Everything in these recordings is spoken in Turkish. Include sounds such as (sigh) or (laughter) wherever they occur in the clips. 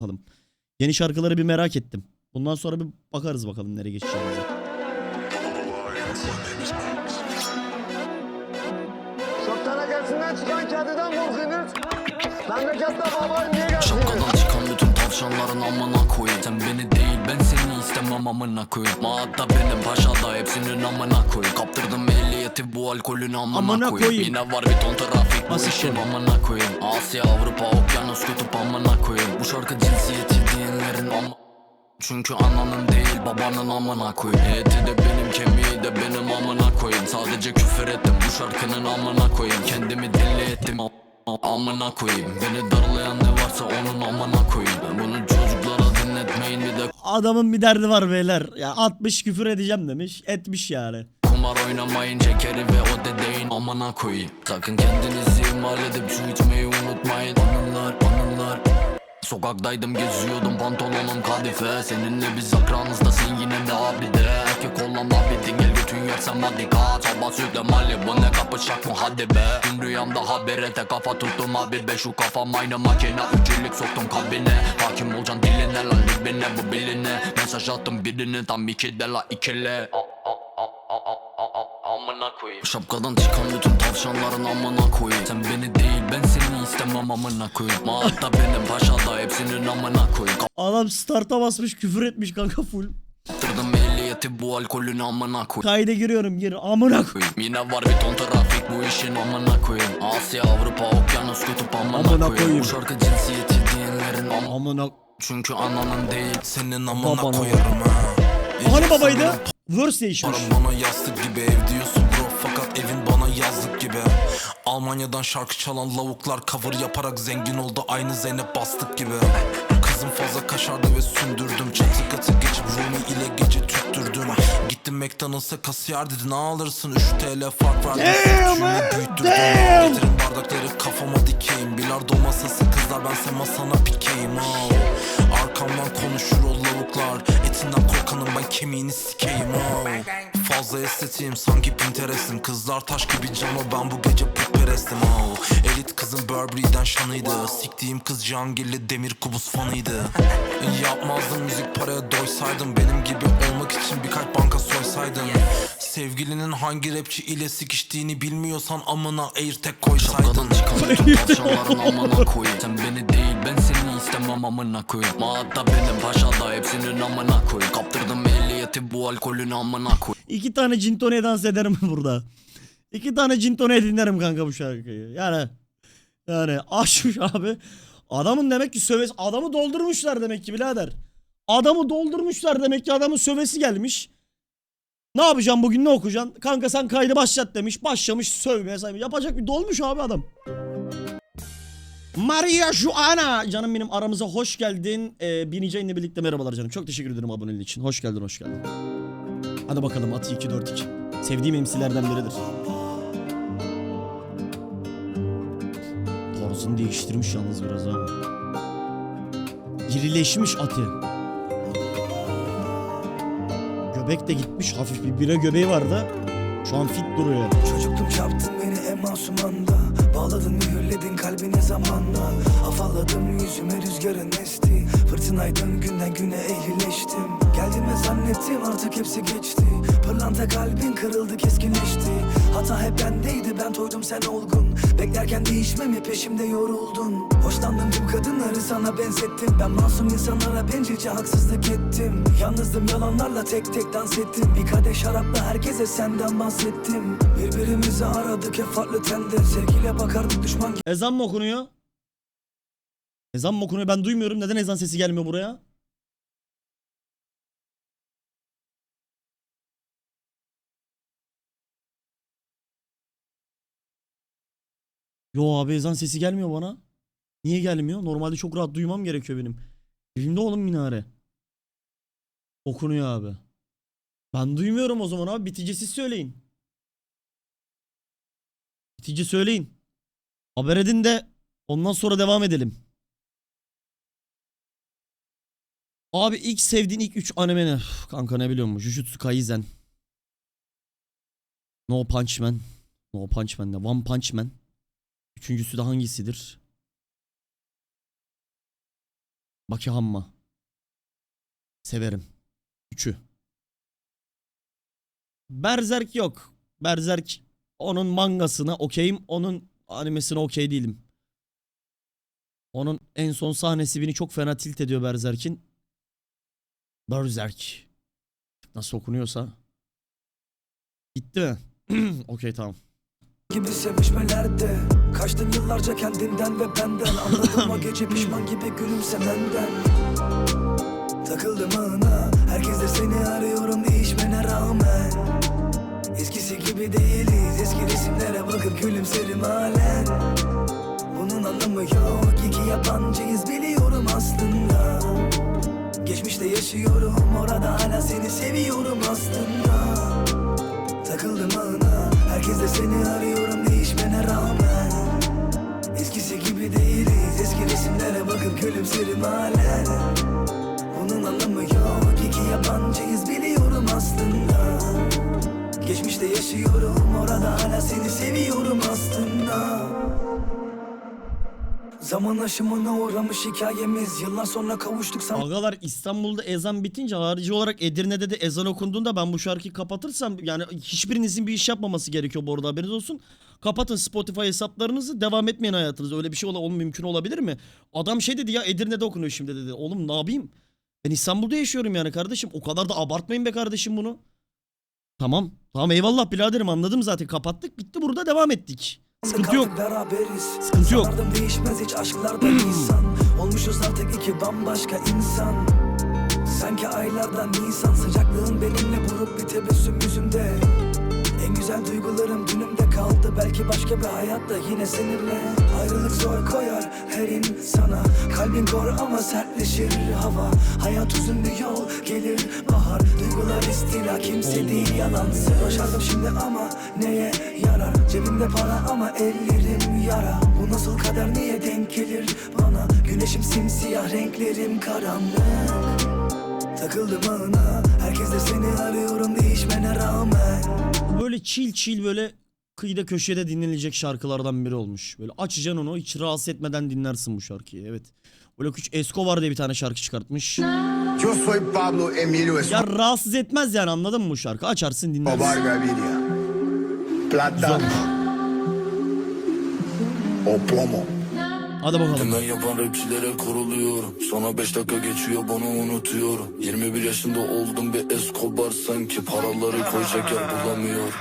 bakalım. Yeni şarkıları bir merak ettim. Bundan sonra bir bakarız bakalım nereye geçeceğimize. Şoktana gelsinler çıkan kediden korkunuz. Memlekette babayım diye gelsin. Şapkadan çıkan bütün tavşanların amına koyayım Sen beni değil ben seni istemem amına koyayım Maatta benim paşada hepsinin amına koyayım Kaptırdım ehliyeti bu alkolün amına, Amına koyayım. koyayım. Yine var bir ton trafik Basit işin amına koyayım Asya Avrupa okyanus kutup amına koyayım Bu şarkı cinsiyeti diyenlerin am çünkü ananın değil babanın amına koyayım Eti de benim kemiği de benim amına koyayım Sadece küfür ettim bu şarkının amına koyayım Kendimi deli ettim am- am- amına koyayım Beni darlayan ne varsa onun amına koyayım Bunu çocuklara dinletmeyin bir de Adamın bir derdi var beyler. Ya 60 küfür edeceğim demiş. Etmiş yani. Kumar oynamayın şekeri ve o dedeyin. Amına koyayım. Sakın kendinizi ihmal edip su içmeyi unutmayın. Anılar anılar Sokaktaydım geziyordum pantolonum kadife. Seninle biz akranızdasın yine de abi de Erkek olan abidin gel götün yersem hadi kaç Sabah sütle bu ne kapışak mı? Hadi be. Dün rüyamda haberete kafa tuttum abi. Be Şu kafam aynı makine üçlük soktum kabine Hakim olacaksın diline lan libine bu biline. Mesaj attım birine tam iki de la ikile Amına koyayım Şapkadan çıkan bütün tavşanların amına koyayım Sen beni değil ben seni istemem amına koyayım Maatta benim paşada hepsinin amına koyayım Adam starta basmış küfür etmiş kanka full. Kaptırdım ehliyeti bu alkolün amına koyayım Kayda giriyorum gir amına koy. Yine var bir ton trafik bu işin amına koyayım Asya Avrupa okyanus kutup amına, Amına koyayım. koyayım. Bu şarkı cinsiyeti diyenlerin am Amına. Çünkü ananın değil Senin amına Babana. koyarım ha Hani babaydı? Verse değişmiş. Param bana yastık gibi ev diyorsun Almanya'dan şarkı çalan lavuklar cover yaparak zengin oldu. Aynı Zeynep bastık gibi. Kızım fazla kaşardı ve sündürdüm. Çatı katı geçip Rumi ile gece tüttürdüm. Gittim McDonald's'a kasiyer dedi ne alırsın? 3 TL fark verdim. Damn, Küçüğümü büyüttürdüm. Getirin bardakları kafama dikeyim. Bilardo masası kızlar bense masana pikeyim. Oh. Arkamdan konuşur o lavuklar. Etinden korkanım ben kemiğini sikeyim. Oh. Fazla estetiğim sanki Pinterest'im. Kızlar taş gibi cama ben bu gece putperestim. Oh. Elit kızım Burberry'den şanıydı. Siktiğim kız Cihangirli demir kubus fanıydı. Yapmazdım müzik paraya doysaydım. Benim gibi olmak için birkaç banka soysaydım. Sevgilinin hangi rapçi ile sikiştiğini bilmiyorsan amına airtek koysaydın. Şapkadan çıkan bütün Sen beni değil ben seni istemem amına koyayım. Maatta benim paşada hepsinin amına koyayım. Kaptırdım ehliyeti bu alkolün amına koyayım İki tane Cintone'ye dans ederim (laughs) burada. İki tane Cintone'ye dinlerim kanka bu şarkıyı. Yani yani aşmış (laughs) abi. Adamın demek ki sövesi adamı doldurmuşlar demek ki birader. Adamı doldurmuşlar demek ki adamın sövesi gelmiş. Ne yapacağım bugün ne okuyacaksın? Kanka sen kaydı başlat demiş. Başlamış sövmeye saymış. Yapacak bir dolmuş abi adam. Maria Joana canım benim aramıza hoş geldin. Ee, Binicain'le birlikte merhabalar canım. Çok teşekkür ederim aboneliğin için. Hoş geldin hoş geldin. Hadi bakalım atı 2 4 2. Sevdiğim emsilerden biridir. Tarzını değiştirmiş yalnız biraz ha. İrileşmiş atı. Göbek de gitmiş hafif bir bire göbeği vardı. Şu an fit duruyor. Çocuktum çarptın beni en masum anda Bağladın mühürledin kalbine zamanla Afalladım yüzüme rüzgarın esti Fırtınaydın günden güne ehlileştim Geldim ve zannettim artık hepsi geçti. Pırlanta kalbin kırıldı keskinleşti. Hata hep bendeydi ben toydum sen olgun. Beklerken değişmemi peşimde yoruldun? Hoşlandım tüm kadınları sana benzettim. Ben masum insanlara bencilce haksızlık ettim. Yalnızdım yalanlarla tek tek dans ettim. Bir kadeh şarapla herkese senden bahsettim. Birbirimizi aradık hep farklı tende Sevgiyle bakardık düşman Ezan mı okunuyor? Ezan mı okunuyor? Ben duymuyorum. Neden ezan sesi gelmiyor buraya? Yo abi ezan sesi gelmiyor bana. Niye gelmiyor? Normalde çok rahat duymam gerekiyor benim. Evimde oğlum minare. Okunuyor abi. Ben duymuyorum o zaman abi. Bitici siz söyleyin. Bitici söyleyin. Haber edin de ondan sonra devam edelim. Abi ilk sevdiğin ilk 3 anime ne? Kanka ne biliyor musun? Jujutsu Kaisen. No Punch Man. No Punch Man. One Punch Man. Üçüncüsü de hangisidir? Baki Hamma. Severim. Üçü. Berserk yok. Berserk onun mangasına okeyim. Onun animesine okey değilim. Onun en son sahnesi beni çok fena tilt ediyor Berserk'in. Berserk. Nasıl okunuyorsa. Gitti mi? (clears throat) okey tamam. gibi sevişmelerde Kaçtın yıllarca kendinden ve benden. Anladım o (laughs) gece pişman gibi gülümsemenden Takıldım ağına Herkes de seni arıyorum değişmene rağmen. Eskisi gibi değiliz. Eski resimlere bakıp gülümserim halen. Bunun anlamı yok. İki yabancıyız biliyorum aslında. Geçmişte yaşıyorum Orada hala seni seviyorum aslında. Takıldım ağına Herkes de seni arıyorum değişmene rağmen Eskisi gibi değiliz. Eski resimlere bakıp gülümserim halen Bunun anlamı yok. İki yabancıyız biliyorum aslında. Geçmişte yaşıyorum Orada hala seni seviyorum aslında. Zaman aşımına uğramış hikayemiz. Yıllar sonra kavuştuk san İstanbul'da ezan bitince harici olarak Edirne'de de ezan okunduğunda ben bu şarkıyı kapatırsam yani hiçbirinizin bir iş yapmaması gerekiyor bu arada haberiniz olsun. Kapatın Spotify hesaplarınızı devam etmeyin hayatınızda. Öyle bir şey ola, mümkün olabilir mi? Adam şey dedi ya Edirne'de okunuyor şimdi dedi. Oğlum ne yapayım? Ben İstanbul'da yaşıyorum yani kardeşim. O kadar da abartmayın be kardeşim bunu. Tamam. Tamam eyvallah biraderim anladım zaten. Kapattık bitti burada devam ettik. Sıkıntı yok. Beraberiz Sıkıntı yok. Sanardım değişmez hiç aşklarda insan Olmuşuz artık iki bambaşka insan Sanki aylardan nisan Sıcaklığın benimle vurup bir tebessüm yüzümde En güzel duygularım dünümde kaldı. Belki başka bir hayatta yine seninle. Ayrılık zor koyar her insana. Kalbin kor ama sertleşir hava. Hayat uzun bir yol gelir bahar. Duygular istila kimse değil yalansız Başardım şimdi ama neye yarar? Cebimde para ama ellerim yara. Bu nasıl kader niye denk gelir bana? Güneşim simsiyah renklerim karanlık Takıldım ağına Herkes de seni arıyorum değişmene rağmen böyle chill chill böyle kıyıda köşede dinlenilecek şarkılardan biri olmuş. Böyle açacaksın onu hiç rahatsız etmeden dinlersin bu şarkıyı. Evet. Böyle küçük Escobar diye bir tane şarkı çıkartmış. Yo soy Pablo Emilio Ya rahatsız etmez yani anladın mı bu şarkı? Açarsın dinlersin. Escobar Gaviria. Plata o plomo. Hadi bakalım. Hemen yapan rapçilere kuruluyorum. Sonra 5 dakika geçiyor bunu unutuyorum. 21 yaşında oldum bir Escobar Sanki paraları koyacak yer bulamıyorum.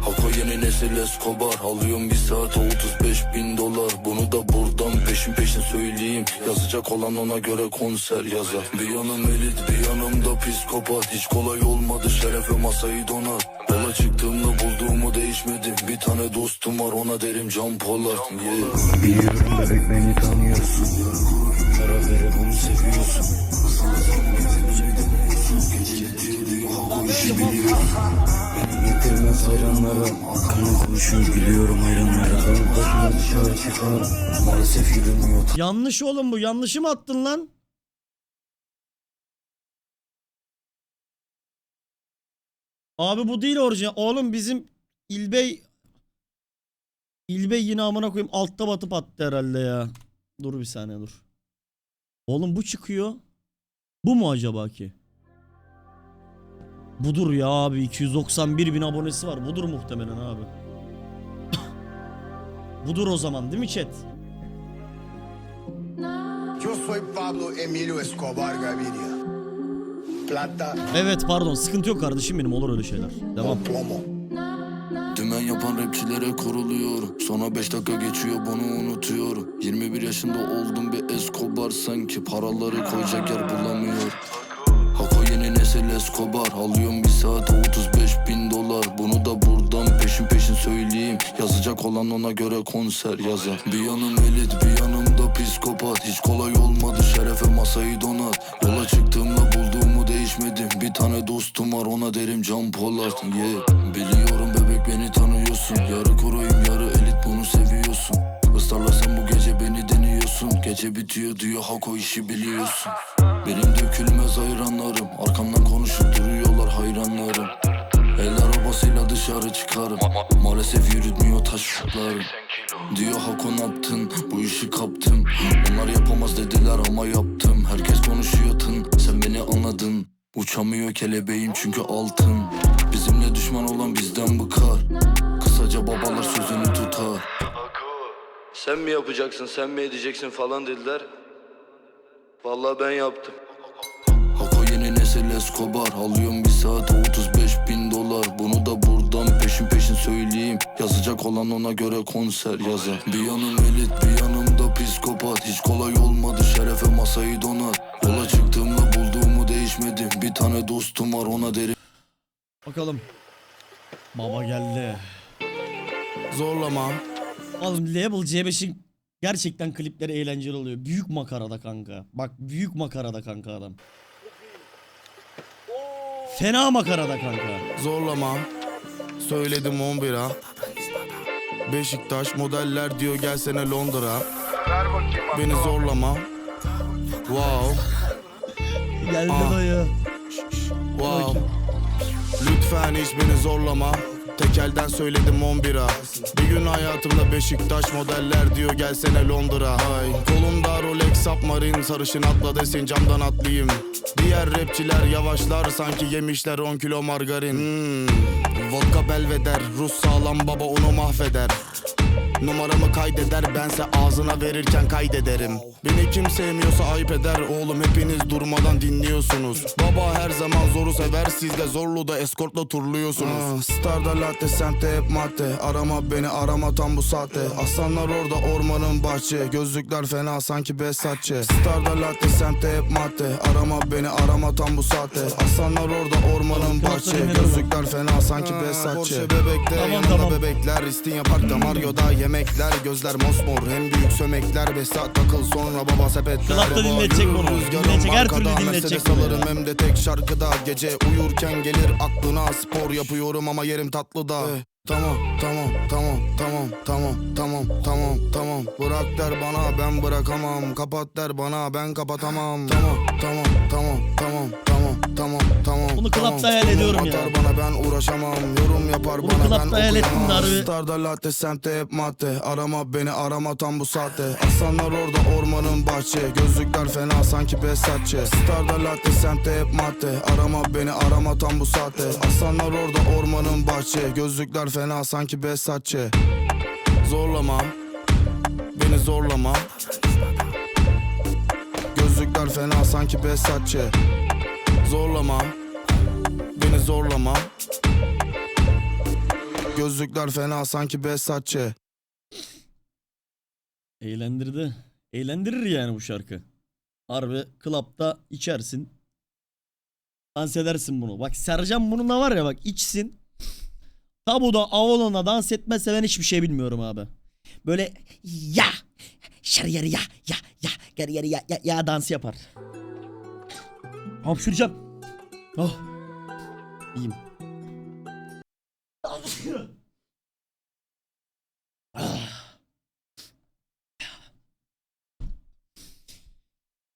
Hako yeni nesil Escobar. Alıyorum bir saate 35 bin dolar. Bunu da buradan peşin peşin söyleyeyim. Yazacak olan ona göre konser yazar. Bir yanım elit bir yanım da psikopat. Hiç kolay olmadı şerefe masayı donar Yola çıktığımda tane dostum var ona derim Can Polat yeah. Biliyorum bebek beni tanıyorsun Kara vere bunu seviyorsun Beni getirmez hayranlara Kanı konuşuyor gülüyorum hayranlara başına dışarı çıkar Maalesef yürümüyor Yanlış oğlum bu. Yanlışı mı attın lan? Abi bu değil orijinal. Oğlum bizim İlbey İlbey yine amına koyayım altta batıp attı herhalde ya. Dur bir saniye dur. Oğlum bu çıkıyor. Bu mu acaba ki? Budur ya abi 291 bin abonesi var. Budur muhtemelen abi. (coughs) Budur o zaman değil mi chat? Yo soy Pablo Emilio Escobar Gaviria. Plata Evet pardon sıkıntı yok kardeşim benim olur öyle şeyler. Devam. plomo. Dümen yapan rapçilere kuruluyorum Sonra 5 dakika geçiyor bunu unutuyorum 21 yaşında oldum bir Escobar. Sanki paraları koyacak yer bulamıyorum Hako yeni nesil Escobar. Alıyorum bir saate 35 bin dolar. Bunu da buradan peşin peşin söyleyeyim. Yazacak olan ona göre konser yazar. Bir yanım elit bir yanım da psikopat. Hiç kolay olmadı şerefe masayı donat. Yola Bir tane dostum var ona derim Can Polat. Yeah. Biliyorum bebek beni tanıyorsun. Yarı kuruyum yarı elit bunu seviyorsun. Israrlasan bu gece beni deniyorsun. Gece bitiyor diyor Hako işi biliyorsun. Benim dökülmez hayranlarım Arkamdan konuşup duruyorlar hayranlarım. El arabasıyla dışarı çıkarım. Maalesef yürütmüyor taşlarım Diyor Hako ne yaptın? Bu işi kaptım. Onlar yapamaz dediler ama yaptım. Herkes konuşuyor tın. Sen beni anladın Uçamıyor kelebeğim çünkü altın. Bizimle düşman olan bizden bıkar. Kısaca babalar sözünü tutar. Sen mi yapacaksın sen mi edeceksin falan dediler. Vallahi ben yaptım. Hako yeni nesil Escobar. Alıyorum bir saate 35 bin dolar. Bunu da buradan peşin peşin söyleyeyim. Yazacak olan ona göre konser yazar. Bir yanım elit bir yanım da psikopat. Hiç kolay olmadı şerefe masayı donar. Yola çıktığımda bulduğumu değişmedi Bir tane dostum var ona derim Bakalım. Baba geldi. Zorlama Oğlum Label C5'in gerçekten klipleri eğlenceli oluyor. Büyük makarada kanka. Bak büyük makarada kanka adam. Fena makarada kanka. Zorlama Söyledim 11'a Beşiktaş modeller diyor gelsene Londra Beni zorlama Wow Geldi Aa. dayı. Wow. Lütfen hiç beni zorlama Tekelden söyledim 11'a Bir gün hayatımda Beşiktaş modeller diyor gelsene Londra. Ay, Kolumda Rolex Submarine sarışın atla desin camdan atlayayım. Diğer rapçiler yavaşlar sanki yemişler 10 kilo margarin. Hmm, Vodka belveder Rus sağlam baba onu mahveder. Numaramı kaydeder bense ağzına verirken kaydederim. Beni kim sevmiyorsa ayıp eder oğlum hepiniz durmadan dinliyorsunuz. Baba her zaman zoru sever siz de zorlu da eskortla turluyorsunuz. Starda latte semtte hep madde. Arama beni arama tam bu saatte. Aslanlar orada ormanın bahçe. Gözlükler fena sanki Besatçe Starda latte semtte hep madde. Arama beni arama tam bu saatte. Aslanlar orada ormanın bahçe. Gözlükler fena sanki Besatçe Porsche bebekte Tamam, yanında tamam. bebekler. İstinye Park'ta Mario'da yemekler. Gözler mosmor hem büyük sömekler. Beş saat takıl sonra baba sepetler. Baba dinletecek rüzgarın Dinletecek, her türlü dinletecek alırım. Hem de tek şarkıda. Gece uyurken gelir aklına. Spor yapıyorum ama yerim tatlıda Eh, Tamam tamam tamam tamam tamam tamam tamam tamam. Bırak der bana ben bırakamam. Kapat der bana ben kapatamam. Tamam tamam tamam tamam tamam tamam tamam Bunu tamam. klapta hayal Konum ediyorum ya. bana ben uğraşamam. Yorum yapar Bunu bana ben klapta hayal ettim de okuyamam harbi. Starda latte semtte hep madde. Arama beni arama tam bu saatte. Aslanlar orada ormanın bahçe. Gözlükler fena sanki Besatçe Starda latte semtte hep madde. Arama beni arama tam bu saatte. Aslanlar orada ormanın bahçe. Gözlükler fena sanki Besatçe Zorlama. Beni zorlama. Gözlükler fena sanki Besatçe Zorlama zorlama Gözlükler fena sanki Besatçe Eğlendirdi. Eğlendirir yani bu şarkı. Harbi klapta içersin. Dans edersin bunu. Bak Sercan bununla var ya bak içsin. Tabuda Avalon'a dans etmezse ben hiçbir şey bilmiyorum abi. Böyle ya şarı yarı ya ya ya yarı yarı ya ya, ya dansı yapar. Hapşıracağım. Oh. İyiyim.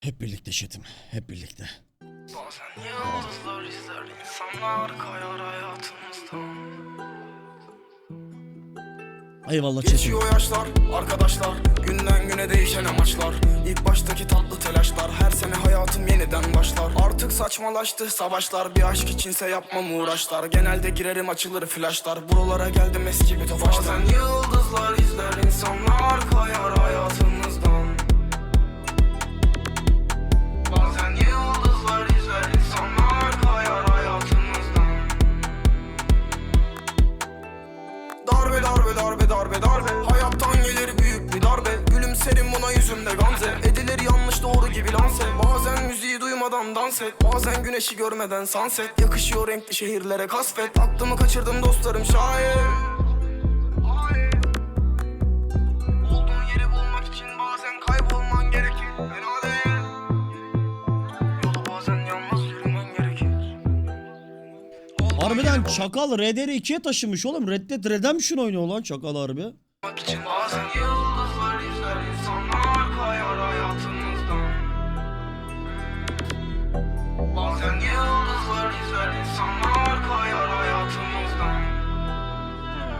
Hep birlikte çetim. Hep birlikte. Bazen yıldızlar izler insanlar kayar hayatımızdan Eyvallah. Geçiyor yaşlar, arkadaşlar. Günden güne değişen amaçlar. İlk baştaki tatlı telaşlar. Her sene hayatım yeniden başlar. Artık saçmalaştı savaşlar. Bir aşk içinse yapmam uğraşlar. Genelde girerim açılır flaşlar Buralara geldim eski bir tofaştan Bazen yıldızlar izler insanlar kayar hayatımızdan Gülümserim buna yüzümde gamze. Edilir yanlış doğru gibi lanse. Bazen müziği duymadan dans et. Bazen güneşi görmeden sunset. Yakışıyor renkli şehirlere kasvet. Aklımı kaçırdım dostlarım şayet Olduğun yeri bulmak için bazen kaybolman gerekir. Fena değil. Yolu bazen yalnız yürümen gerekir. Harbiden Çakal Dead'i ikiye taşımış oğlum. Red Dead Redemption oynuyor lan Çakal harbi. Bak için bazen yıldızlar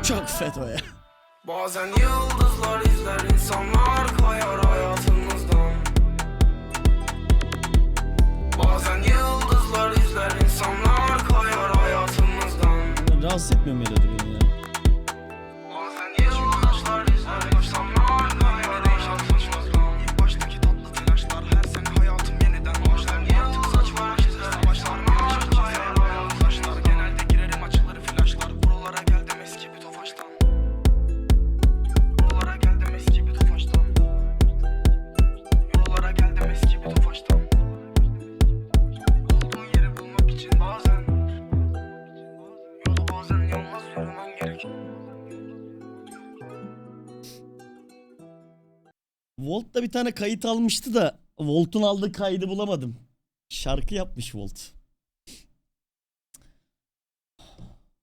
Çok FETÖ ya. Bazen yıldızlar izler insanlar kayar hayatımızdan. Bazen yıldızlar izler insanlar kayar hayatımızdan. Rahatsız etmiyor melodi Volt'ta bir tane kayıt almıştı da Volt'un aldığı kaydı bulamadım. Şarkı yapmış Volt.